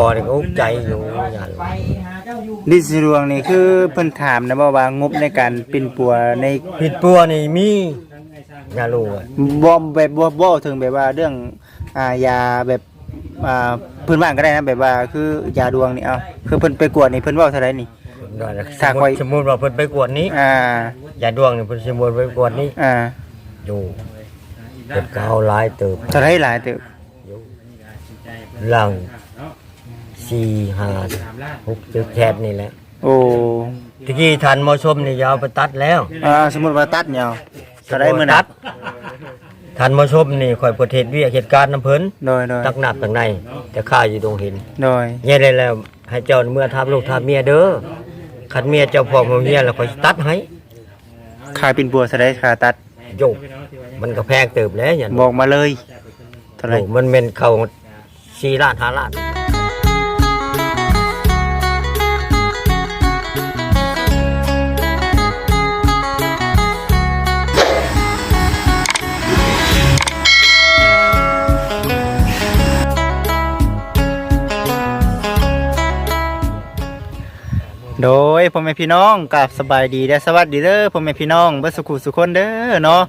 อนี่ก็อุกใจอยู่อย่าเลยดิสรวงนี่คือเพิ่นถามนะบ่ว่างบในการปินปัวในผิดปัวนี่มีอย่ารู้อะบ่แบบบ่บ่ถึงแบบว่าเรื่องอ่ายาแบบอ่าพื้นบ้านก็ได้นะแบบว่าคือยาดวงนี่เอาคือเพิ่นไปกวดนี่เพิ่นเว้าเท่าไหร่นี่ นั่นแหละถ้าค่อยสมมุติว่าเพิ่นไปกวดนี้อ่าอย่าดวงนี่เพิ่นสมมุติไปกวดนี้อ่าอยู่เพิ่นก็เอาหลายเติบเท่าไหร่หลายเติบ หลัง สี่ห้าหกตึกแคบนี่แหละโอ้ตะกี้ทันหมอชมนี่ยาวไปตัดแล้วอ่าสมมุติว่าตัดเนี่ยเอาเท่าไหร่มื้อตันั้ดทันหมอชมนี่ข่อยประเทศเวียกเหตุการณ์น้ำเพิ่นโดยโดยตักหนักตักในแต่ข้าอยู่ตรงหินโดยเย่เลยแล้วให้เจ้าเมื่อทำลูกทำเมียเด้อคันเมียเจ้าพ่อของเมียแล้วข่อยสิตัดให้ค่าปินปัวเท่าไหร่ค่าตัดโยกมันก็แพงเติบแล้วอย่างบอกมาเลยเท่าไหร่ โอ้มันเป็นเข้าสี่ล้านห้าล้าน โดยพ่อแม่พี่น้องกับสบายดีและสวัสดีเด้อพ่อแม่พี่น้องเบ่สุขุสุคนเด้อเนาะ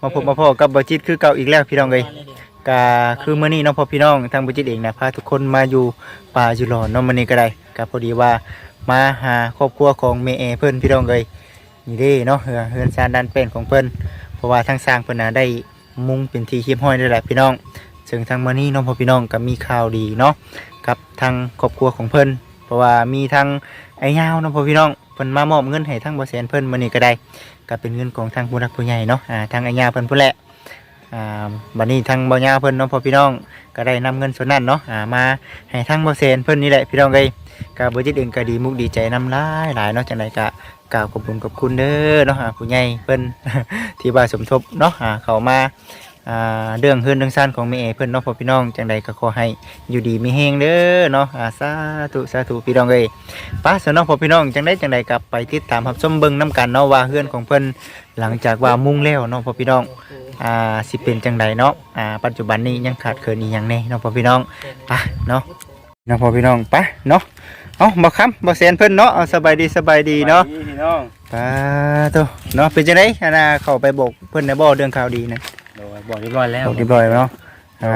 มาพบมาพบกับบจิตคือเก่าอีกแล้วพี่น้องเอ้ยก็คือเมื้อนี้เนาะพ่อพี่น้องทางบจิตเองนะพาทุกคนมาอยู่ป่าอยู่หลอนเนาะมื้อนี้ก็ได้ก็พอดีว่ามาหาครอบครัวของแม่เอเพิ่นพี่น้องเอ้ยนี่เด้เนาะเฮือเฮือนซานด้านเป็นของเพิ่นเพราะว่าทางสร้างเพิ่นน่ะได้มุ่งเป็นทีเรียบร้อยแล้แหละพี่น้องซึ่งทางมื้อนี้เนาะพ่อพี่น้องก็มีข่าวดีเนาะกับทางครอบครัวของเพิ่น เพราะว่ามีทาง ไอ้ยาวเนาะพ่อพี่น้องเพิ่นมามอบเงินให้ทั้งบ่แสนเพิ่นมื้อนี้ก็ได้ก็เป็นเงินของทางผู้รักผู้ใหญ่เนาะอ่าทางไอ้ยาวเพิ่นผู้แหละอ่าบัดนี้ทางบ่ยาวเพิ่นเนาะพ่อพี่น้องก็ได้นำเงินส่วนนั้นเนาะอ่ามาให้ทางบ่แสนเพิ่นนี่แหละพี่น้องเอ้ยก็บ่จิตเองก็ดีมุกดีใจนำหลายหลายเนาะจังไดก็กล่าวขอบคุณขอบคุณเด้อเนาะผู้ใหญ่เพิ่นที่ว่าสมทบเนาะเข้ามา อ่าเรื่องเฮือนเรื่องซ่านของแม่เอเพิ่นเนาะพ่อพี่น้องจังใดก็ขอให้อยู่ดีมีแฮงเด้อเนาะอ่าสาธุสาธุพี่น้องเอ้ยป้าสนองพ่อพี่น้องจังได้จังใดกลับไปติดตามรับชมเบิ่งน้กันเนาะว่าเฮือนของเพิ่นหลังจากว่ามุ่งแล้วเนาะพ่อพี่น้องอ่าสิเป็นจังใดเนาะอ่าปัจจุบันนี้ยังขาดเคินอีหยังแน่เนาะพ่อพี่น้องไปเนาะเนาะพ่อพี่น้องไปเนาะเอาบ่ค้ำบ่แซนเพิ่นเนาะเอาสบายดีสบายดีเนาะพี่น้องไป้าโตเนาะเป็นจังไดอันน่ะเข้าไปบอกเพิ่นได้บ่เรื่องข่าวดีนะโดย บอกเรียบร้อยแล้วบอกเรียบร้อยเนาะอ่า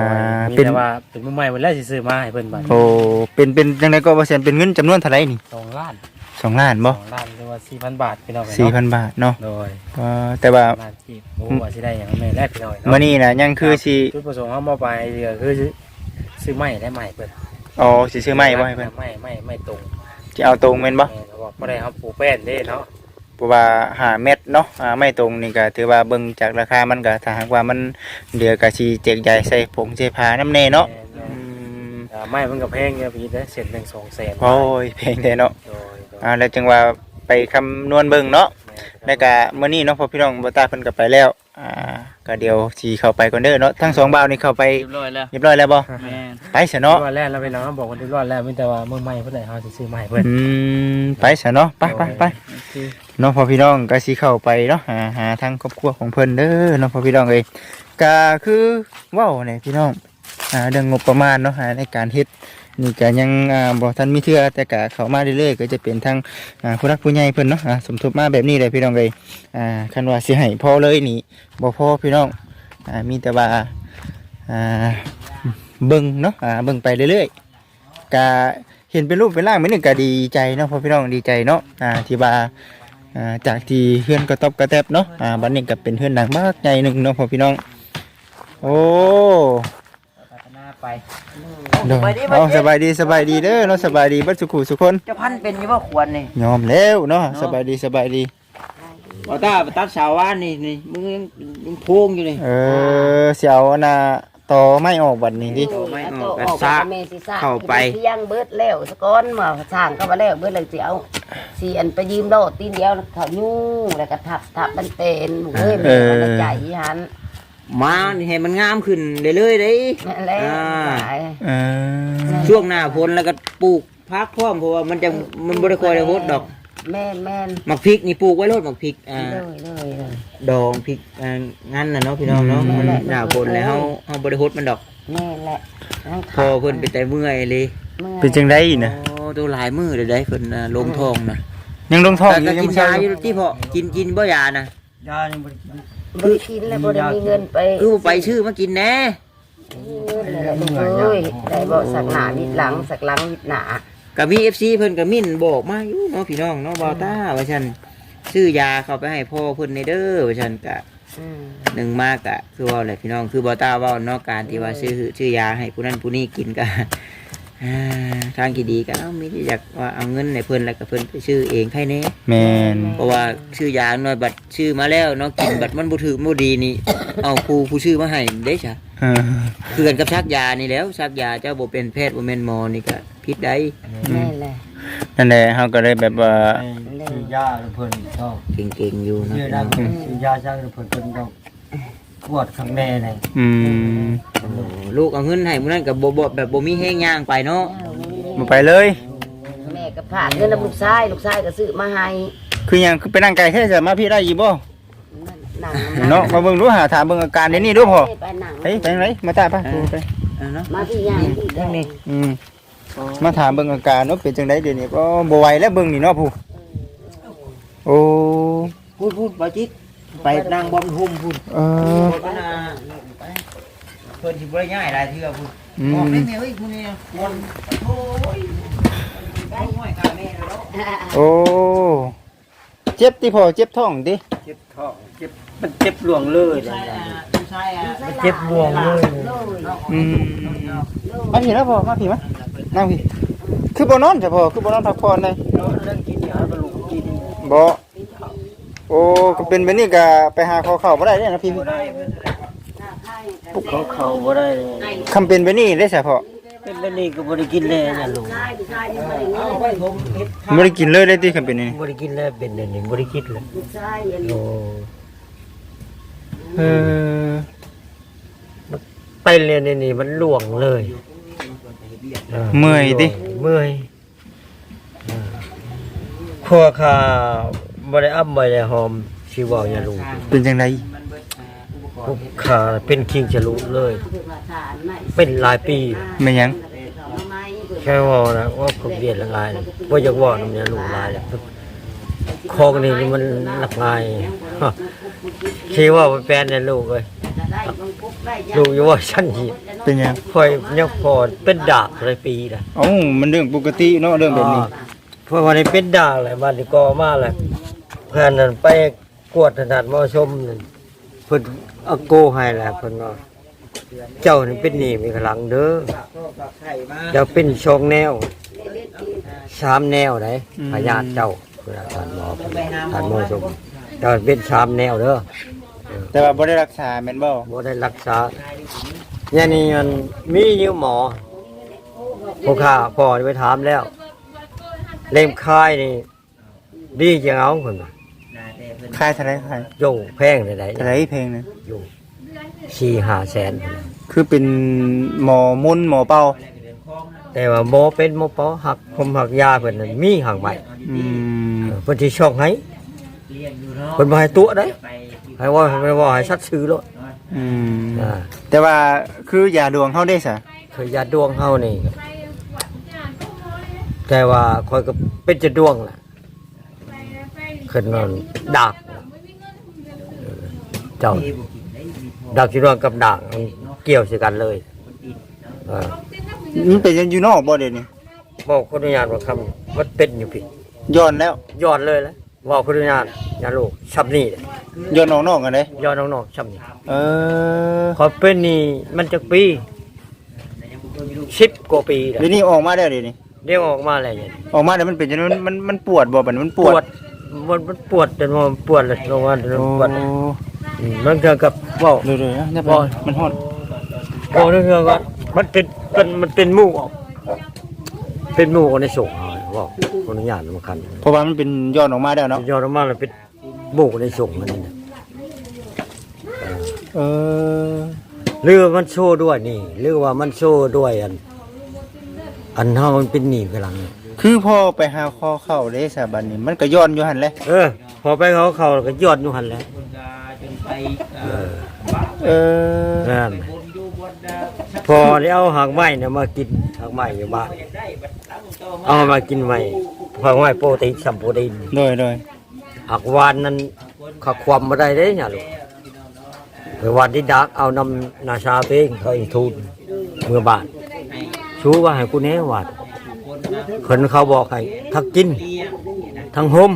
มีเป็นแต่ว่าเป็นมือใหม่หมดแล้วสิซื้อมาให้เพิ่นบัดโอ้เป็นเป็นจังไดก็บ่แซนเป็นเงินจำนวนเท่าไหร่นี่สองล้านสองล้านบ่สองล้านหรือว่าสี่พันบาทพี่น้องสี่พันบาทเนาะโดยเอ่อแต่ว่าล้านที่โอ้ว่าสิได้อย่างแม่แรกพี่น้องมื่อนี้นะยังคือสิจุดประสงค์เฮามาไปเรือคือซื้อไม้ได้ไม้เพิ่นอ๋อสิซื้อไม้บ่ให้เพิ่นไม้ไม้ไม้ตรง สิเอาตรงแม่นบ่แม่เขาบอกบ่ได้เฮาปลูกแป้นเด้เนาะ เพราะว่าหาเม็ดเนาะอ่าไม่ตรงนี่ก็ถือว่าเบิ่งจากราคามันก็ถ้าหากว่ามันเหลือก็สิแจกจ่ายใส่ผงใส่ผ้าน้ำแน่เนาะแม่อืมอ่าไม้มันก็แพงเนี่ยพี่เด้อเส้นหนึ่งสองแสนโอ้ยเพลงแท้เนาะโดยโดยอ่าแล้วจังว่าไปคำนวณเบิ่งเนาะ แม่แล้วก็มื้อนี้เนาะพอพี่น้องบ่ตาเพิ่นก็ไปแล้ว อ่าก็เดี๋ยวสิเข้าไปก่อนเด้อเนาะทั้งสองบ่าวนี่เข้าไปเรียบร้อยแล้วเรียบร้อยแล้วบ่แม่นไปซะเนาะ เรียบร้อยแล้วเราไปน้องบอกกันเรียบร้อยแล้วมีแต่ว่าเมื่อใหม่เพิ่อนได้เฮาสิซื้อไม้เพิ่นอืม ไปซะเนาะไปไปไปโอเค เน้องพ่อพี่น้องก็สิเข้าไปเนาะหาหาทางครอบครัวของเพิ่นเด้อเน้องพ่อพี่น้องเอ้ยก็คือว้าวเนี่ยพี่น้องอ่าเรื่องงบประมาณเนาะหาในการเฮ็ดนี่ก็ยังอ่าบ่ทันมีเทื่อแต่ก็เข้ามาเรื่อยๆก็จะเป็นทางอ่าผู้รักผู้ใหญ่เพิ่นเนาะอ่าสมทบมาแบบนี้เลยพี่น้องเอ้ยอ่าคันว่าสิให้พอเลยนี่บ่พอพี่น้องอ่ามีแต่ว่าอ่าเบิ่งเนาะอ่าเบิ่งไปเรื่อยๆก็เห็นเป็นรูปเป็นร่างไม่นึงก็ดีใจเนาะพ่อพี่น้องดีใจเนาะอ่าที่ว่า อ่าจากที่เฮือนกระตอบกระแทบเนาะอ่าบัดนี้ก็เป็นเฮือนหนังมากใหญ่หนึ่งเนาะพ่อพี่น้อง โอ้พัฒนาไปเด้อเอาสบายดีสบายดีเด้อเนาะสบายดีเบัดสุขุสุคนจะพันเป็นอยู่ว่าควรนี่ยอมแล้วเนาะสบายดีสบายดี บ่ตาไปตัดสาวว่านนี่นี่มึงยังยังโพงอยู่นี่ เออเสียวอันน่ะ ต่อไม่ออกบัดนี้ดิ ไม่อโตอกอก็อกซากแม่สิซากเข้าไปสิย่างเบิดแล้วสะก้อนมาสร้างก็มาแล้วเบิดเลยสิเอาสีอันไปยืมโลดตีนเดียวเขายู่แล้วก็ทับทับมันเป็นเฮ้ยแม่มันใจหันมานี่ให้มันงามขึ้นเรื่อยๆเด้นั่นแหละอ่าหลายเออช่วงหน้าฝนแล้วก็ปลูกพักพร้อมเพราะว่ามันจะมันบ่ได้ค่อยได้ฮดดอก แม่นแม่นหมักพริกนี่ปลูกไว้โลดหมักพริกอ่าเลยเลยเลย ดองพริกอ่างั้นน่ะเนาะพี่น้องเนาะอืม มันหน้าฝนแล้วเฮาเฮาบ่ได้ฮดมันดอก แม่นแหละนั่งพอเพิ่นไปแต่เมื่อยเลยมื่อยเป็นจังได๋นะโอ้ตัวหลายมือเลยได้เพิ่นน่ะลงทองนะยังลงท้องแต่อยู่ก็ยังกินบ่เช้ายาอยู่ที่พอกินกินบ่ยานะยายังบ่ได้กินบ่ได้กินแล้วบ่ได้มีเงินไปเออไปชื่อมากินแน่เงินเลยลูกเอ้ยได้บ่สักหน้านิดหลังสักหลังนิดหน้า ก็มี FC เพิ่นก็มิ่นบอกมาอยู่เนาะพี่น้องเนาะบ่าวต้าว่าซั่นซื้อยาเข้าไปให้พ่อเพิ่นในเด้อว่าซั่นก็อืมหนึ่งมากอะคือว่าอะไรพี่น้องคือบ่าวต้าเว้าเนาะการที่ว่าซื้อซื้อยาให้ผู้นั้นผู้นี้กินก็อ่า ทางที่ดีก็เอ้ามีที่อยากว่าเอาเงินให้เพิ่นแล้วก็เพิ่นไปซื้อเองใครแน่แม่นเพราะว่าชื่อยาหน่อยบัตรชื่อมาแล้วเนาะกินบัตรมันบ่ถือบ่ดีนี่ เอาครูผู้ชื่อมาให้เด้จ้ะเออคือกันกับชักยานี่แหล้วชักยาเจ้าบ่เป็นแพทย์บ่แม่นหมอนี่ก็ผิดได้แม่นแหละนั่นแหละเฮาก็เลยแบบว่าซื้อยาเพิ่นชอบเก่งๆอยู่นะซื้อได้เพิ่นซื้อยาจังเพิ่นเพิ่นต้อง ปวดข้างในเลยอืมโอ้ลูกเอาเงินให้มื้อนั้นก็บ่บ่แบบบ่มีแฮงย่างไปเนาะบ่ไปเลย แม่ก็ฝากเงินนำลูกชายลูกชายก็ซื้อมาให้คือหยังคือไปนั่งไกลแท้จะมาพี่ได้อยู่บ่หนังเนาะมาเบิ่งดูหาถามเบิ่งอาการเดี๋ยวนี้ดูพอไปหนังเฮ้ยไปไหนมาตาป่ะดูไปเอาเนาะมาพี่ยางพี่ทางนี้อืมมาถามเบิ่งอาการว่าเป็นจังไดเดี๋ยวนี้ก็บ่ไหวแล้วเบิ่งนี่เนาะผู้โอ้พูดพูดบ่จิต ไปนั่งบ่มหุ่มพูดเออพูดว่าน่ะเพิ่นสิบ่ได้ย้ายหลายเทื่อพูดอืบอกมได้แม่เอ้ยผู้นี้คนโอ้ยได้ห้อยกาแม่แล้วโอ้เจ็บติพอเจ็บท้องติเจ็บท้องเจ็บมันเจ็บหลวงเลยเลยใช่อะมันเจ็บหลวงเลยอืมมาพี่แล้วพอมาพี่มานั่งพี่คือบ่นอนจ้ะพอคือบ่นอนพักผ่อนเลยเรื่องกินยาบำรุงกินบ่ โอ้ก็เป็นแบบนี้ก็ไปหาข้อเข้าบ่ได้เด้นะพี่บ่ได้พวกเขาเขาบ่ได้เลยคำเป็นแบบนี้ได้ซะพอเป็นแบบนี้ก็บ่ได้กินเลยเนี่ยลุงบ่ได้กินเลยได้ติคำเป็นนี่บ่ได้กินเลยเป็นแบบนี้บ่ได้กินเลยโอ้เออไปเรียนในนี่มันหลวงเลยออเมื่อยติเมื่อยเออครัวข้าว บ่ได้อ้ำบ่ได้หอมสิเว้าอย่าลุงเป็นจังไดพวกขาเป็นคิงฉลุเลย เป็นหลายปีแม่นหยังแค่ว่านะว่าผมเรียนละลายเลยว่าอยากว่าน้ำยาลูกลายเลยคองนี่นี่มันหลักลายฮะคิดว่าเป็นแฟนในลูกเลยลูกอยู่ว่าชั้นหีเป็นหยังคอยยังพอเป็นดาบหลายปีนะเอ้ามันเรื่องปกติเนาะเรื่องแบบนี้เพราะวันนี้เป็นดาบเลยวันนี้ก็มาเลย เพื่อนนั้นไปกวดถนัดมอชมนั่นเพิ่นเอาโกให้แหละเพิ่นว่าเจ้านี่เป็นหนี้มีขลังเด้อเจ้าเป็นชองแนวสามแนวไหนพญาติเจ้าเวลาทานหมอทานหมอชมเจ้าเป็นสามแนวเด้อแต่ว่าบ่ได้รักษาแม่นบ่บ่ได้รักษาเนี่ยนี่มันมีอยู่หมอผู้ข้าพ่อไปถามแล้ว เล่มคายนี่ดีจังเอาคนน่ะ ค่ายเท่าไหร่ค่ายโยงแพงได้ไหนเท่าไหร่เพลงนึงโยงสี่ห้าแสน คือเป็นหมอมุนหมอเป่าแต่ว่าหมอเป็นหมอปอหักผมหักยาเพิ่นนั่นมีหักใบอืมเพิ่นสิช่องให้เพิ่นบ่ให้ตัวได้ให้ว่าให้ว่าให้ชัดชื่อโลดอืมอ่าแต่ว่าคือยาดวงเฮาได้ซะคือยาดวงเฮานี่ แต่ว่าคอยก็เป็นจะดวงแหละ ขึ้นนอนดากเออเจ้าดากที่ดวงกับดากมันเกี่ยวสิกันเลยเออมันเป็นอยู่นอกบ่เดี๋ยวนี้บอกคนอนุญาตว่าคำมันเป็นอยู่พี่ย้อนแล้วยอดเลยแหล้วบอกคนอนุญาตอย่าลูกชับนี่เลยย้อนออกนอกกันเด้ยอดน้องๆชับนี่เออขอเป็นนี่มันจะปีสิบกว่าปีแล้วเดี๋ยวนี้ออกมาแล้วเดี๋ยวนี้เดี๋ยวออกมาอะไรอย่างนี้ออกมาแล้วมันเป็นจังนั้นมันมันมันปวดบ่บัดนี้มันปปววดด มันมันปวดจนว่ามันปวดเลยลงมาจนโอ้ปวดอืมมันเกี่ยวกับว่าเดี๋ยวๆนะเนี่ยบ่มันฮอดโอ้นี่คือว่ามันเป็นเป็นมันเป็นหมูออกเป็นหมูในส่งว่าคนอนุญาตสำคัญเพราะว่ามันเป็นย้อนออกมาแล้วเนาะยอดออกมาแล้วเป็นหมูในส่งมันนี่นะเออหรือว่ามันโชว์ด้วยนี่หรือว่ามันโชว์ด้วยอัน อันเฮามันเป็นหนีกำลังนี่ คือพอไปหาคอเข้าเด้ซะบัดนี้มันก็ย้อนอยู่หั่นแหละเออ พอไปเขาเขาก็ยอดอยู่หันแหล้วเออนั่นพอได้เอาหากไม้เนี่ยมากินหากไม้อยู่บ้านเอามากินไม้หากไม้โปรตีนสัมโปรตีนโดยโดยหากวานนั้นขับความมาได้เด้เนี่ยลูกไปวันที่ดักเอานำนาชาตัวเองเขาอีกทุนเมื่อบานชูว่าให้กูแน่วัด คนเขาบอกให้ถ้ากิน ทั้งหม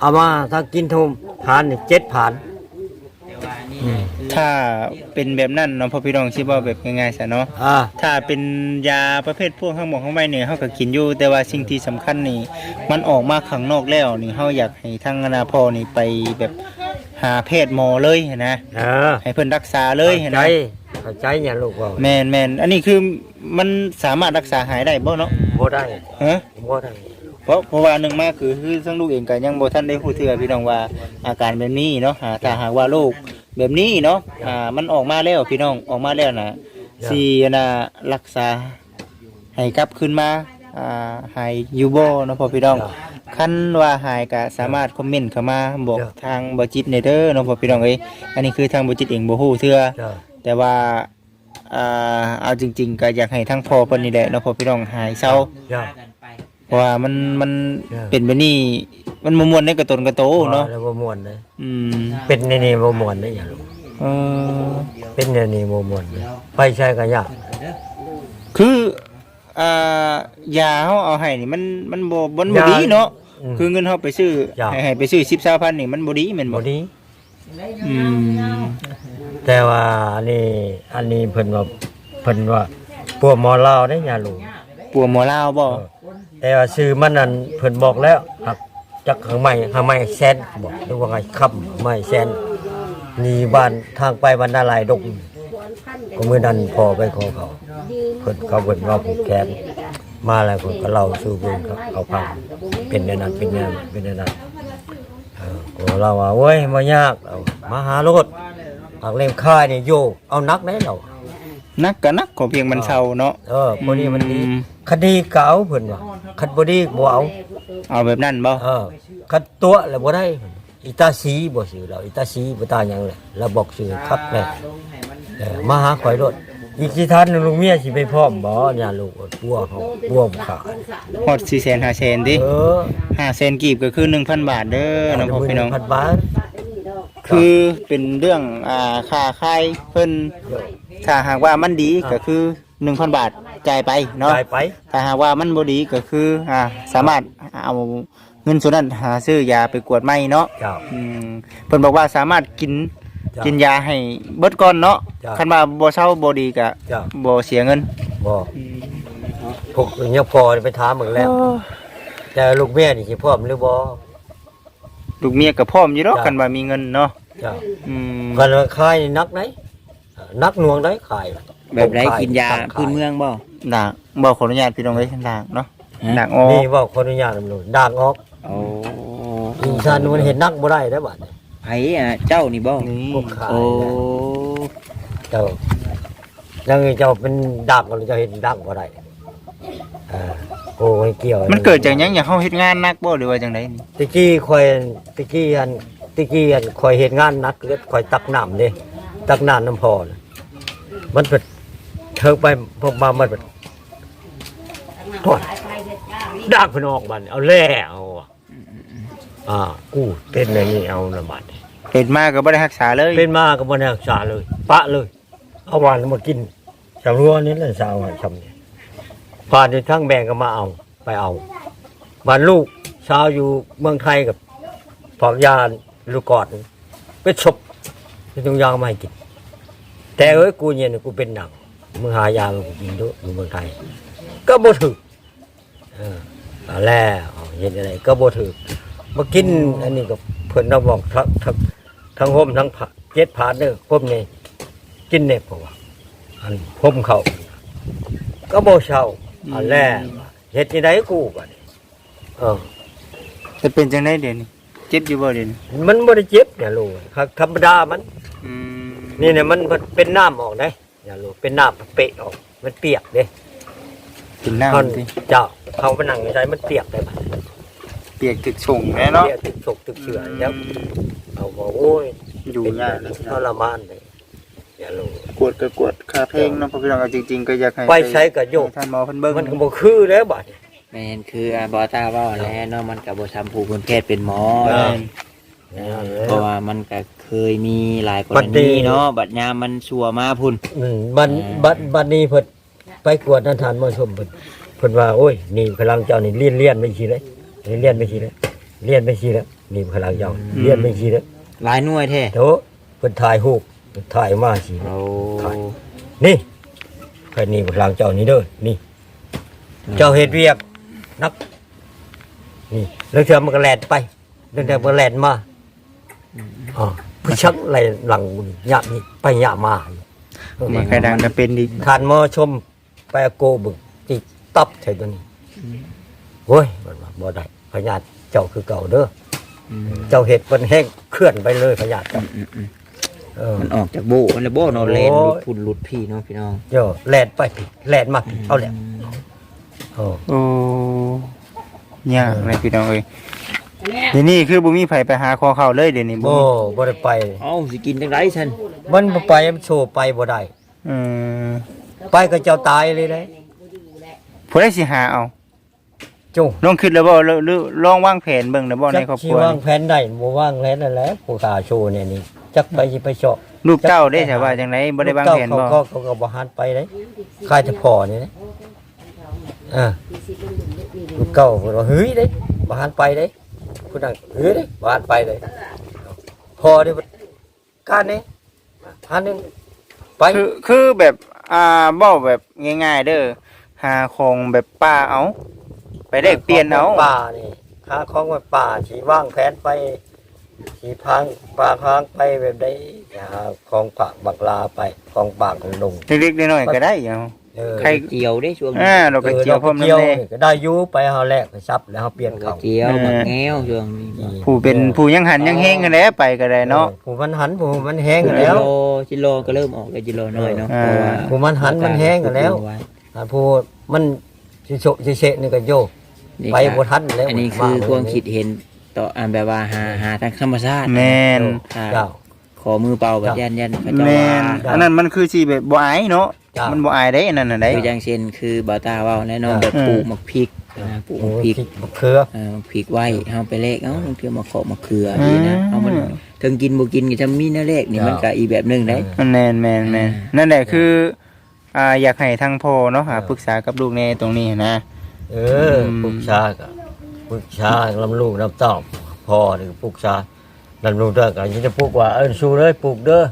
เอามาถ้ากินทั้งหมผ่านนี่เจ็ดผ่าน ถ้าเป็นแบบนั้นเนาะพ่อพี่น้องสิบ่แบบง่ายๆซะเนาะอ่า ถ้าเป็นยาประเภทพวกข้างหมอกข้างใบเนี่ยเขาก็กินอยู่แต่ว่าสิ่งที่สำคัญนี่ มันออกมาข้างนอกแล้วนี่เขาอยากให้ทางอนาพอนี่ไปแบบหาแพทย์หมอเลยนะ เออให้เพิ่นรักษาเลยเข้านะ ใจ เข้าใจเนี่ยลูกว่าแมนแมนอันนี้คือมันสามารถรักษาหายได้บ่เนาะบ่ได้ฮะบ่ได้เพราะเพราะว่าหนึ่งมากคือคือทั้งลูกเองก็ยังบ่ทันได้ฮู้เทื่อพี่น้องว่าอาการแบบนี้เนาะอ่าถ้าหากว่าโรคแบบนี้เนาะอ่ามันออกมาแล้วพี่น้องออกมาแล้วนะสินะรักษาให้กลับขึ้นมาอ่าหายอยู่บ่เนาะพ่อพี่น้องคันว่าหายก็สามารถคอมเมนต์เข้ามาบอกทางบ่จิตในเด้อเนาะพ่อพี่น้องเอ้ยอันนี้คือทางบ่จิตเองบ่ฮู้เทื่อจ้ะ แต่ว่าอ่าเอาจริง ๆ ก็อยากให้ทั้งพ่อเพิ่นนี่แหละเนาะพ่อพี่น้องหายเศร้าจ้ะเพราะว่ามันมันเออ เป็นแบบนี้มันมมวนในกระตนกระโตเนาะแล้วบ่ม่วนเลยอืมเป็นในนี่บ่ม่วนเลยอย่าลูกเออเป็นในนี่บ่ม่วนเลยไปใช้ก็ยากคืออ่ายาเฮาเอาให้นี่มันมันบ่บ่บ่ยาดีเนาะอืม คือเงินเฮาไปซื้อจ้ะ ให้ให้ไปซื้อ10 20,000นี่มันบ่ดีแม่นบ่บ่ดีอืม แต่ว่าอันนี้อันนี้เพิ่นว่าเพิ่นว่าพวกหมอลาวได้อย่าลูกปัวหมอลาวบ่แต่ว่าชื่อมันนั่นเพิ่นบอกแล้วครับจักข้างใหม่ข้างใหม่แซนบอกหรือว่าไงค่ำไม่แซนนี่บ้านทางไปบรรดาลายดงก็มื้อนั้นพอไปขอเขาเพิ่นเขาเพิ่นว่าผูกแขนมาแล้วเพิ่นก็เล่าสู่เพิ่นครับเขาฟังเป็นในนั้นเป็นในนั้นเป็นในนั้นเออก็เราว่าโอ้ยบ่ยากเอามาหารถ ผักเล่มค่ายนี่โยกเอานักได้เรานักก็นักขอเพียงมันเศร้าเนาะเออบ่นี้มันดีอืมคดีเก่าเพิ่นว่าคันบ่ดีบ่เอาเอาแบบนั้นบ่เออคัดตัวแล้วบ่ได้อิตาสีบ่ซื้อเราอิตาสีบ่ตาหยังเลยแล้วบอกซื้อคักแน่เออมาหาข่อยรถอีกสิทันลุงเมียสิไปพร้อมบ่เนี่ยลูกปัวเขาปัวขาฮอด400,000 500,000ติเออ500,000กีบก็คือ 1,000 บาทเด้อน้องพ่อพี่น้องพันบาท คือเป็นเรื่องอ่าค่าค่ายเพิ่นถ้าหากว่ามันดีก็คือ1,000บาทจ่ายไปเนาะจ่ายไป ถ้าหากว่ามันบ่ดีก็คืออ่าสามารถเอาเงินส่วนนั้นหาซื้อยาไปกวดใหม่เนาะเจ้า อืมเพิ่นบอกว่าสามารถกินจ้ะกินยาให้เบิดก่อนเนาะจ้ะคันว่าบ่เซาบ่ดีก็เจ้าบ่เสียเงินบ่พวกยังพอไปถามมึงแล้ว แต่ลูกเมียนี่สิพร้อมหรือบ่ ลูกเมียก็พร้อมอยู่เนาะจ้ะคันว่ามีเงินเนาะเจ้าอืมกันว่าขายนี่นักไหนนักหน่วงได้ขายแบบไรขกินยาตั้งขพื้นเมืองบ่ ด่างบ่ขออนุญาตพี่น้องเอ้ยด่างเนาะฮะ ด่างออนี่ว่าคนอนุญาตนำลูกด่างออกโอ้อีสานมันเห็นนักบ่ได้ได้อบัดนี้ไผอะเจ้านี่บ่นี่พวกขายโอ้เจ้ายังไงเจ้าเป็นดักก็เจ้าเห็นดักบ่ได้อ่าโอ้ยเกี่ยวมันเกิดจากหยังอย่างเฮาเฮ็ดงานหนักบ่หรือว่าจังไดนี่ตะกี้คอยตะกี้อันตะกี้อันคอยเฮ็ดงานหนักเลือดคอยตักน้ำเด้ตักน้ำน้ำพอน่ะมันเป็นเทิงไปพวกมามันเป็นโอ้ยดักเพิ่นออกบัดนี้เอาแล้วอะอ่ากูเป็นอย่างนี้เอาละบัดนี้เป็นมาก็บ่ได้รักษาเลยเป็นมาก็บ่ได้รักษาเลย ปะเลย เอาหวานมากินสำรัวนี่แหละสาวให้ชำเนี่ย ผ่านในทั้งแบงก็มาเอา ไปเอาบ้านลูกชาวอยู่เมืองไทยกับฝากยาลูกกอดไปฉบไปตรงยางมาให้กิน แต่เอ้ยกูเนี่ยกูเป็นหนังมึงหายามากูกินด้วยอยู่เมืองไทย ก็บ่ถึกเออเอาแล้วเห็นอะไรก็บ่ถึกมากินอันนี้ก็เพิ่อนเราบอกทั้งทั้งทั้งห่มทั้งผ้าเจ็ดผ้าเด้อพมนี่กินเน็บเพราะว่าอันพมเขาก็บ่เช่า อันแล้วเฮ็ดที่ใดกูบัดนี้เออจะเป็นจังไดเดี๋ยวนี้เจ็บอยู่บ่เดี๋ยวนี้มันบ่ได้เจ็บอย่าลูกครับธรรมดามันอืมนี่เนี่ยมันเป็นน้ำออกได้อย่าลูกเป็นน้ำเปะออก มันเปียกเด้กินน้ำท่านสิเจ้าเขาไปนั่งอยู่ใช้มันเปียกได้บัดเปียกถึกส่งแน่เนาะเปียกติดศกติดเสือแล้วเอาบอกโอ้ยอยู่เป็นยากทรมานเลย อย่าลูกกวดก็กวดค่าเพลงเนาะพ่อพี่น้องเอาจริง ๆ ก็อยากให้ไปใช้ก็โยก ให้ท่านหมอเพิ่นเบิ่งมันก็บ่คือแล้วบัดนี้ แม่นคืออ่าบอต้าเว่าแล้วเนาะมันกับบ่ทำผู้คนแพทย์เป็นหมอเออเพราะว่ามันก็เคยมีหลายกบัรดนี้ ณีเนาะบัดยามมันชัวมาพุ่น อืมบัดบัดบัดนี้เพิ่นไปกวดนันทานหมอชมเพิ่นเพิ่นว่าโอ้ยนี่พลังเจ้านี่เลียนเลียนไม่ชีเลยนี่เลียนไม่ชีเลยเลียนไม่ชีแล้วนี่พลังเจ้าเลียนไม่ชีแล้วหลายหน่วยแท้ โถเพิ่นถ่ายรูปเพิ่น ถ่ายมาสิโอ้ถ่ายนี่ใครนี่พลังเจ้านี่เด้อนี่ เจ้าเฮ็ดเวียกนักนี่แล้วเทื่อมันก็แล่นไปเรื่องแต่มันก็แล่นมาอ๋อผู้ชักไหลหลังยะนี่ไปยะมามันกระดังก็เป็นอีกทานหมอชมไปเอาโกบึกติดตับใส่ตัวนี้โอ้ยมันว่าบ่ได้พญาติเจ้าคือเก่าเด้ออืมเจ้าเห็ดมันแห้งเคลื่อนไปเลยพญาติเจ้าอืมอืม เออ มันออกจากโบมันเลยโบเนาะเลนหลุดพุ่นหลุดพี่เนาะพี่น้องเจ้าแล่นไปผิดแล่นมาผิดเอาแหละโอ้โอ้ยากเลยพี่น้องเอ้ยเดี๋ยวนี้คือบ่มีไผไปหาคอเข้าเลยเดี๋ยวนี้โอ้บ่ได้ไป เอ้าสิกินจังไดฉันมันบ่ไปมันโชว์ไปบ่ได้ เออไปก็เจ้าตายเลยเด้ผู้ใดสิหาเอา จูลองคิดแล้วบ่หรือหรือลองวางแผนเบิ่งแล้วบ่ในครอบคสิรัววางนี่แผนได้บ่วางแผนนั่นแหละผู้ขาโชว์เนี่ยนี่จักไปสิไปเจาะลูกเต้าได้ใช่ว่าจังไดบ่ได้วางแผนบ่ลูกเต้าเขาก็เขาก็บ่หันไปเลยคายจะพอนี่นะอ่าลูกเก้าเพิ่นว่าเฮ้ยเด้บ่หันไปเด้ผู้นั้นเฮ้ยเด้บ่หันไปเลยพอเด้การนี้หันหนึงไปคือคือแบบอ่าเว้าแบบง่ายๆเด้อหาของแบบป้าเอา ไปแลกเปลี่ยนเอาป่านี่หาของไว้ป่าสิวางแผนไปสิพังป่าพังไปแบบใดหาของปากบักลาไปของปากของลงเล็กๆน้อยๆก็ได้เอาเออใครเจียวได้ช่วงนี้อ่าเราก็เจียวพร้อมนั่นเจียวเด้นี่ก็ได้อยู่ไปเฮาแลกไปซับแล้วเฮาเปลี่ยนเขาเจียวบักแง้วช่วงนี้ผู้เป็นผู้ยังหันยังแฮงกันแหล้วไปก็ได้เนาะผู้มันหันผู้มันแห้งกันจิแล้วโลจิโลก็เริ่มออกเลยจิโลน้อยเนาะอ่าเพราะว่าผู้มันหันมันแห้งกันแล้วไอ่าผู้มันสิโชสิเชะนี่ก็โยกนี่ ไปครับบ่ทันแล้วอันนี้คือความคิดเห็นต่ออันแบบว่าหาหาทางธรรมชาติแม่นอ่าเจ้าขอมือเปล่าแบบยันยันพระเจ้าแม่นจ้ะอันนั้นมันคือสิแบบบ่อายเนาะจ้ะมันบ่อายได้อันนั้นน่ะได้คืออย่างเช่นคือบาตาเว่าแน่นอนจ้ะแบบปลูกมะพริกอ่าปลูกโอ้มะยพริกพริกมะเขืออ่ามะพริกไว้เฮาไปเลขเอ้าลงเทื่อมาเคาะมะเขืออืมนี่นะเอามันถึงกินบ่กินก็จะมีแนวเลขนี่มันก็อีกแบบหนึงได้อันแม่นแม่นแม่นอ่านั่นั่นแหละคืออ่าอยากให้ทางพ่อเนาะหาปรึกษากับลูกในตรงนี้นะ เออปรึกษาก็ปรึกษาลำลูกน้ำเต้าพ่อนี่ก็ปรึกษาลำลูกเด้อก็สิจะปลูกว่าเอิ้นสู้เลยปลูกเด้อ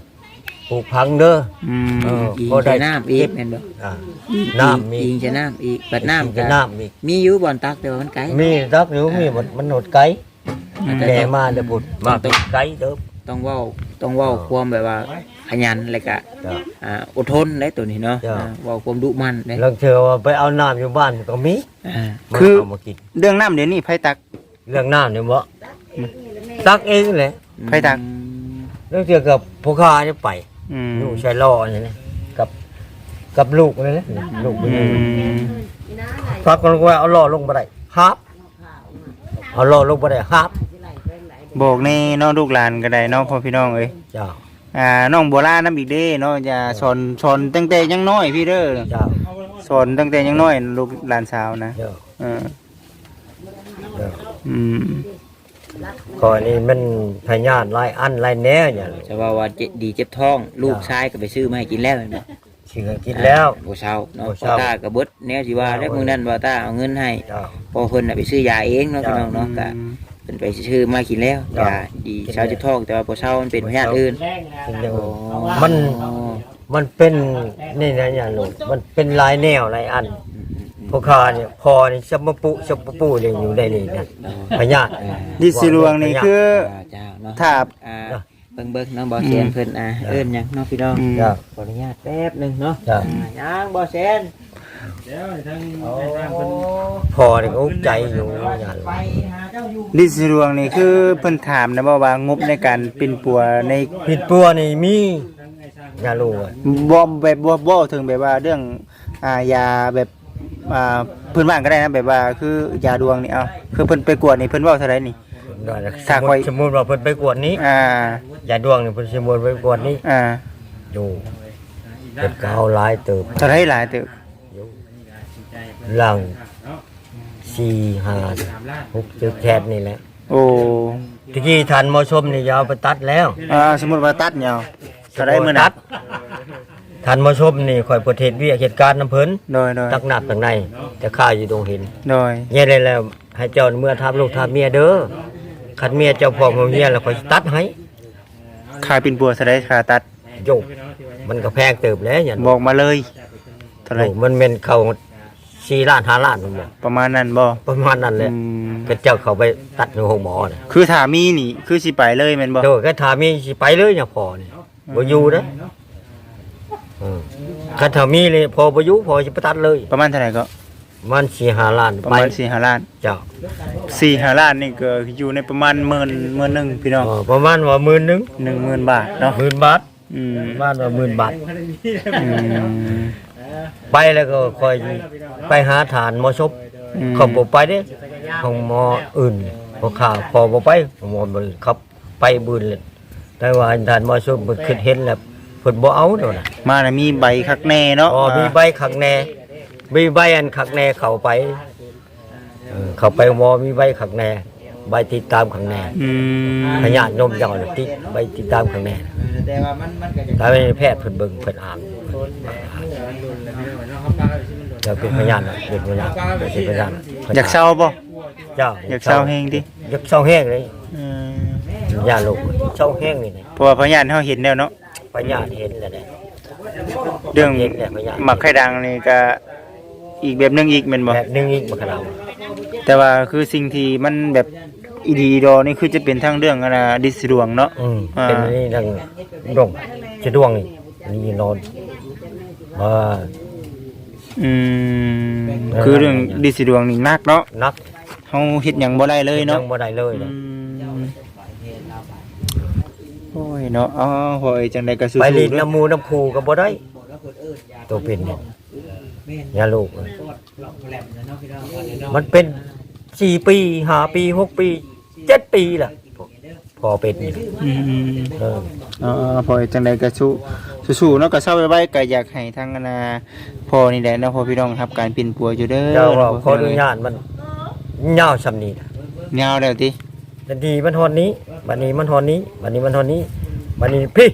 ปลูกพังเด้อ อืมเอออีกบ่ได้ใช้น้ำอีกแม่นบ่อ่าน้ำมีอีกใช้น้ำอีกบัดน้ำมีก็น้ำมีมีอยู่บ่อนตักแต่ว่ามันไกลมีรักอยู่มีมันมันหนดไกลแต่แม่ต้องมาเด้อบุญมาเป็นไกลเด้อ ต้องเว้าต้องเว้าอ๋อความแบบว่า ขยันแล้วก็จ้ะ อ่าอดทนได้ตัวนี้เนาะจ้ะ อ่าเว้าความดุมันได้แล้วเธอว่าไปเอาน้ำอยู่บ้านก็มีอ่ามาคือเอามากิน เรื่องน้ำเดี๋ยวนี้ไผตักเรื่องน้ำเนี่ยบ่ตักเองแหละไปตักเรื่องเกี่ยวกับพ่อค้าเนี่ยไปอืมลูกชายล่อนี่นะกับกับลูกนี่นะลูกอืนี่มพักกันว่าเอาล่อลงบ่ได้ฮับเอาล่อลงบ่ได้ฮับบอกในน้องลูกหลานก็ได้เนาะพ่อพี่น้องเอ้ยเจ้า อ่าน้องโบราณนำอีกเด้เนาะอย่าสอนสอนตั้งแต่ยังน้อยพี่เด้อเจ้าสอนตั้งแต่ยังน้อยลูกหลานสาวนะเจ้าเออเจ้าอืมก่อนนี้มันพยานหลายอันหลายแหน่อย่าง จะว่าว่าเจ็บดีเจ็บท้อง ลูกชายก็ไปซื้อมาให้กินแล้วเห็นบ่สิก็กินแล้ว บ่เช้าเนาะบ่บ่เช้า ตาก็เบิดแนวสิว่าแล้วมื้อนั้นบ่ตาเอาเงินให้เจ้า พอเพิ่นน่ะไปซื้อยาเองเนาะพี่น้องเนาะก็ เพิ่นไปซื้อมากินแล้วจ้ะยาดีเช้าเจ็บท้องแต่ว่าบ่เช้ามันเป็นพยาธิอื่นกินแล้วโอ้มัน มันเป็นนี่นะอย่างลูกมันเป็นหลายแนวหลายอันพวกข้าเนี่ยพอนี่ชับมะปุชับมะปุเนี่ยอยู่ในนี่นะพญาติดิสิลวงนี่คือเจ้าเนาะถ้าอ่าเบิ่งเบิ่งน้องบ่แซนเพิ่นอ่าเอิ้นหยังเนาะพี่น้องอืมจ้าขออนุญาตแป๊บหนึงเนาะจ้าอ่ายังบ่แซน พอนี่ก็อุกใจอยู่อย่างดิสิลวงนี่คือเพิ่นถามนะว่าว่างบในการปินปัวในผิดปัวนี่มีอย่ารู้อะบ่แบบบ่บ่ถึงแบบว่าเรื่องอ่ายาแบบอ่าพื้นบ้านก็ได้นะแบบว่าคือยาดวงนี่เอาคือเพิ่นไปกวดนี่เพิ่นเว้าเท่าไหร่นี่ได้นะถ้าค่อยสมมุติว่าเพิ่นไปกวดนี้อ่าอย่าดวงนี่เพิ่นสมมุติไปกวดนี้อ่าอยู่เพิ่นก็เอาหลายเติบเท่าไรหลายเติบ หลังสี่ห้าหกเจ็ดแคทนี่แหละโอ้ตะกี้ทันหมอชมนี่ยาวไปตัดแล้วอ่าสมมุติว่าตัดเนี่ยเอาเท่าไรมื้อนั้ตัดทันหมอชมนี่คอยประเทศเวียเหตุการณ์น้ำเพิ่นโดยโดยตักหนักตักในแต่ข้าอยู่ตรงหินโดยเงี้ยเลยแล้วให้เจ้าเมื่อทับลูกทับเมียเด้อคันเมียเจ้าพ่อของเมียแล้วคอยตัดให้ค่าปิ่นปัวเท่าไรค่าตัดโยกมันก็แพงเติบแล้วอย่างบอกมาเลยเท่าไรโอ้มันเป็นเขา สี่ล้านห้าล้านมันบอกประมาณนั้นบ่ประมาณนั้นแหละอืมก็เจ้าเขาไปตัดในห้องหมอน่ะคือถ้ามีนี่ คือสิไปเลยแม่นบ่โดยก็ถามีสิไปเลยอย่างพอนี่บ่อยู่เด้อเออคันถ้ามีเลยพอบ่อยู่พอสิไปตัดเลย ประมาณเท่าไหร่ก็ มันสี่ห้าล้านประไปมาณ4-5ล้าน เจ้า4-5ล้านนี่ก็อยู่ในประมาณหมื่นหมื่นหนึงพี่น้องเออประมาณว่าหมื่นหนึง10,000บาทเนาะหมื่นบาท อืมประมาณว่าหมื่นบาทอืมไปแล้วก็คอยไปหาฐานหมอชบอืมเขาบ่ไปเด้ของหมออื่นบ่ข่าวพอบ่ไปของหมอบ่อื่นครับไปบืนเลยแต่ว่าฐานหมอชบเพิ่นคิดเห็นแล้วเพิ่นบ่เอาโดนน่ะมาน่ะมีใบคักแน่เนาะอ๋อมีใบขักแน่มีใบอันขักแน่เข้าไปเออเข้าไปหมอมีใบขักแน่ ใบติดตามขังแน่อืมพญาติโยมเจ้าน่ะติดใบติดตามขังแน่แต่ว่ามันมันก็จะถ้าเป็นแพทย์เพิ่นเบิ่งเพิ่นอ่านจะเป็นพยานน่ะเป็นพยานเป็นพยานอยากเศร้าบ่เจ้าอยากเศร้าแฮงดิอยากเศร้าแห้งเลยอืมยาลูกเศร้าแห้งนี่นะเพราะว่าพยานเฮาเห็นแล้วเนาะพยานเห็นแล้วได้เรื่องเห็นแล้วพยานหมักไข่ดังนี่ก็อีกแบบหนึงอีกแม่นบ่แบบหนึงอีกบ่ขนาด แต่ว่าคือสิ่งที่มันแบบอีดีดอนี่คือจะเป็นทางเรื่องอะนะดิสดวงเนาะอืมอ่าเป็นนี่ทางดงจะดวงนี่นี่นอนว่าอืมคือเรื่องดิสดวงนี่หนักเนาะนักเฮาเฮ็ดหยังบ่ได้เลยเนาะยังบ่ได้เลยอืนะมโอ้ยเนาะอ๋อโหยจังได๋ก็สู้ๆไปลินเด้อน้ำหมูน้ำคูก็บ่ได้ตัวเป็นนี่ยาลูกเอ้ยมันเป็นสี่ปีห้าปีหกปีเจ็ดปีล่ะพอเป็นนี่อืมเอออ๋อพอจังไดก็สู้สู้ๆเนาะก็เศร้าไว้ๆก็อยากให้ทางอนาพ่อนี่แหละเนาะพ่อพี่น้องครับการปิ่นปัวอยู่เด้อเจ้าว่าขออนุญาตมันยาวสำนีนะยาวแล้วติทันทีมันทอนนี้บัดนี้มันทอนนี้บัดนี้มันทอนนี้บัดนี้พี่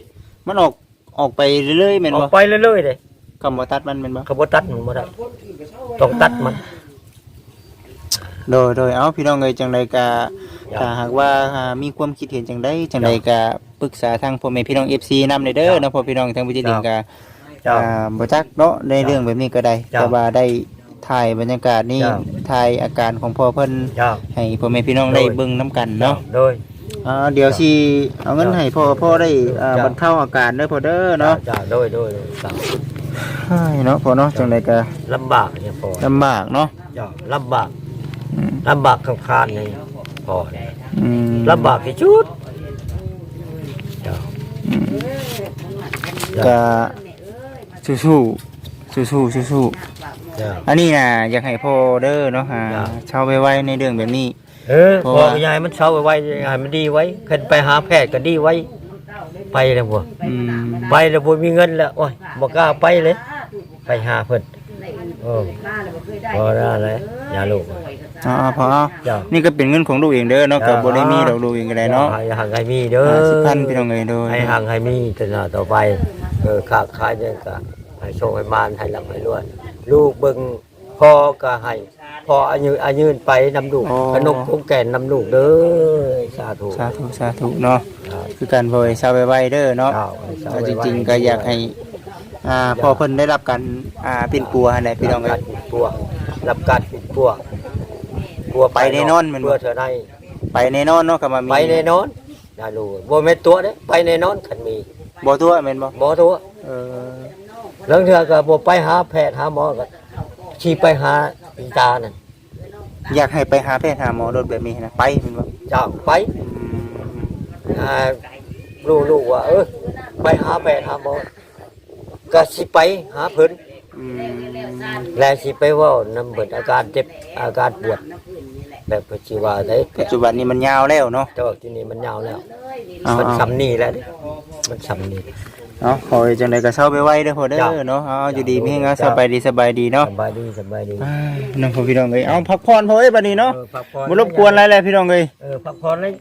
มันออกออกไปเรื่อยๆแม่นออบ่กไปเรื่อยๆเลย คำว่าตัดมันแม่นบ่เขาบ่ตัดมันบ่ได้ต้องตัดมัน โดยโดยเอาพี่น้องเอ้ยจังไดก็ถ้าหากว่าอ่ามีความคิดเห็นจังไดจังไดก็ปรึกษาทางพ่อแม่พี่น้อง FC นำได้เด้อเนาะพ่อพี่น้องทางวิจิตรก็เจ้า อ่าบ่จักเนาะในเรื่องแบบนี้ก็ได้จ้ะแต่ว่าได้ถ่ายบรรยากาศนี่จ้ะ ถ่ายอาการของพ่อเพิ่นเจ้า ให้พ่อแม่พี่น้องได้เบิ่งนํกันเนาะ โดย อ่าเดี๋ยวสิเอาเงินจ้ะให้พ่อพ่อได้อ่าจ้ะ บรรเทาอาการเด้อพ่อเด้อเนาะ เจ้าโดยโดยโดย เจ้าใช่เนาะพ่อเนาะจังไดก็ลำบากเนี่ยพอลำบากเนาะเจ้าลำบากอืมลำบากข้างคานนี่พออืมลำบากที่สุดเจ้าก็สู้ๆสู้ๆสู้ๆเจ้าอันนี้นะอยากให้พ่อเด้อเนาะฮะจ้ะ เช่าไปไว้ในเรื่องแบบนี้ เออเพราะพอว่ายายมันเช้าไว้ยายมันดีไว้ขึ้นไปหาแพทย์ก็ดีไว้ ไปแล้วบ่อืมไปแล้วบ่มีเงินแล้วโอ้ยบ่กล้าไปเลย ไปหาเพิ่นเออบ่ได้เลยอย่าลูก อ๋อพอจ้ะ นี่ก็เป็นเงินของลูกเองเด้อเนาะจ้ะก็บ่ได้มีดอกลูกเองก็ได้เนาะให้ห่างให้มีเด้อห้าสิบพันพี่น้องเอ้ยโดยให้ห่างให้มีตลอดต่อไปเออค้าขายจังก็ให้โชคให้มานให้ร่ำให้รวยลูกเบิ่งพ่อก็ให้ พ่ออายุอายืนไปนำลูกขนมคงแก่นนำลูกเด้อสาธุสาธุสาธุเนาะครับคือการพ่อให้เช่าไปไว้เด้อเนาะเจ้าให้เช้าก็ไว้จริงๆก็อยากให้อ่าพ่อเพิ่นได้รับการอ่าเป็นปัวหั่นแหละพี่น้องรัเอ้บยการปิดปัวรับการปิดปัวปัวไปแน่นอนแม่นบ่ปัวเธอในไปแน่นอนเนาะก็มามีไปแน่นอนอย่าลูกบ่แม่นตัวเด้ไปแน่นอนคันมีบ่ตัวแม่นบ่บ่ตัว เออ เรื่องเทื่อก็บ่ไปหาแพทย์หาหมอก็ ชี้ไปหาอีตานั่นอยากให้ไปหาแพทย์หาหมอโดดแบบนี้นะไปแม่นบ่เจ้าไปอืมอ่าลูกๆว่า เออไปหาแพทย์หาหมอก็สิไปหาเพิ่นอืมแล้วสิไปเว้านำเบิดอาการเจ็บอาการปวดแบบปัจจุบันได้ปัจจุบันนี้มันยาวแล้วเนาะแต่ว่าที่นี่มันยาวแล้วอ่ามันสำนีแล้วดิมันสำนี เอาขอให้จังไดก็เศร้าไปไว้เด้อพ่อเด้อเนาะเอาอยู่ดีมีแฮงเอาสบายดีสบายดีเนาะสบายดีสบายดีอ้ายน้องพ่อพี่น้องเอ้ยเอาพักผ่อนพ่อเอ้ยบัดนี้เนาะเออพักผ่อนบ่รบกวนอะไรเลยพี่น้องเอ้ยเออพักผ่อนเลย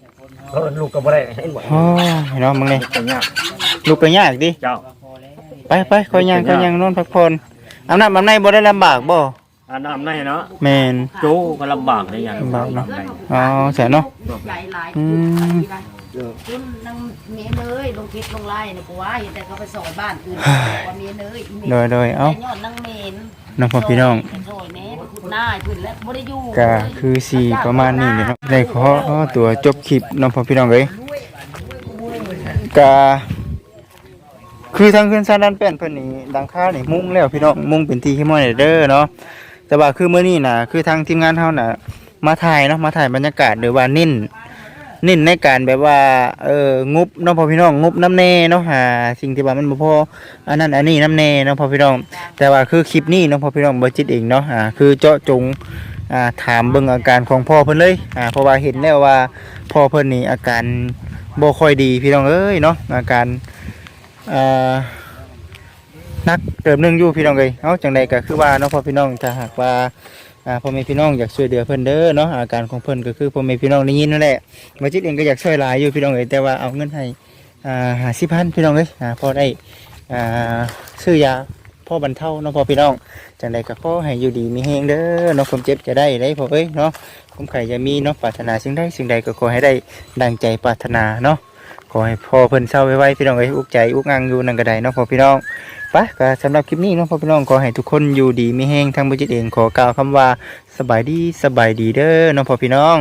เออลูกก็บ่ได้ให้หมดโอ้ยเนาะมึงนี่เป็นยากลูกก็ยากดิเจ้าไปไปคอยยังคอยยังนอนพักผ่อนอำนาจอำในบ่ได้ลำบากบ่อันน้ำในเนาะแม่นโจ้ก็ลำบากได้ยังลำบากเนาะอ๋อใช่เนาะใหญ่หลายอืม คุณนางเมียเนยลงคิดลงไล่นะกูว่าเห็นแต่เขาไปสอยบ้านอื่นว่าเมียเนยโดยโดยเอ้าแต่ยอดนางเมนน้องพ่อพี่น้องโอยแม่ไปขุดหน้าให้เพิ่นแล้วบ่ได้อยู่ก็คือสีประมาณนี้เลยเนาะได้ขอตัวจบคลิปน้องพ่อพี่น้องเอ้ยก็คือทางขึ้นซานดันแป้นเพิ่นนี่ดังค่านี่มุ่งแล้วพี่น้องมุ่งเป็นที่ที่มอยเด้อเนาะแต่ว่าคือมื้อนี้น่ะคือทางทีมงานเฮาน่ะมาถ่ายเนาะมาถ่ายบรรยากาศหรือว่านิ่น นิ่นในการแบบว่าเอองบเนาะพ่อพี่น้องงบน้ำแน่เนาะหาสิ่งที่ว่ามันบ่พออันนั้นอันนี้น้ำแน่เนาะพ่อพี่น้อง แต่ว่าคือคลิปนี้เนาะพ่อพี่น้องบ่จิตเองเนาะอ่าคือเจาะจงอ่าถามเบิ่งอาการของพ่อเพิ่นเลยอ่าเพราะว่าเห็นแล้วว่าพ่อเพิ่นนี่อาการบ่ค่อยดีพี่น้องเอ้ยเนาะอาการอ่านักเติมหนึ่งอยู่พี่น้องเอ้ยเอาจังใดก็คือว่าเนาะพ่อพี่น้องถ้าหากว่า อ่าพ่อแม่พี่น้องอยากช่วยเหลือเพิ่นเด้อเนาะอาการของเพิ่นก็คือพ่อแม่พี่น้องได้ยินนั่นแหละบ่จิตเองก็อยากช่วยหลายอยู่พี่น้องเอ้ยแต่ว่าเอาเงินให้อ่า50,000พี่น้องเอ้ยอ่าพอได้อ่าซื้อยาพ่อบรรเทาเนาะพ่อพี่น้องจังใดก็ขอให้อยู่ดีมีแฮงเด้อเนาะความเจ็บจะได้ได้พ่อเอ้ยเนาะความไข่จะมีเนาะปรารถนาสิ่งใดสิ่งใดก็ขอให้ได้ดังใจปรารถนาเนาะขอให้พ่อเพิ่นเศร้าไว้ๆพี่น้องเอ้ยอุกใจอุกอังอยู่นั่นก็ได้เนาะพ่อพี่น้อง ปก็สำหรับคลิปนี้เนาะพ่อพี่น้องขอให้ทุกคนอยู่ดีมีแห้งทั้งบุญจิตเองขอกล่าวคำว่าสบายดีสบายดีเด้อเนาะพ่อพี่น้อง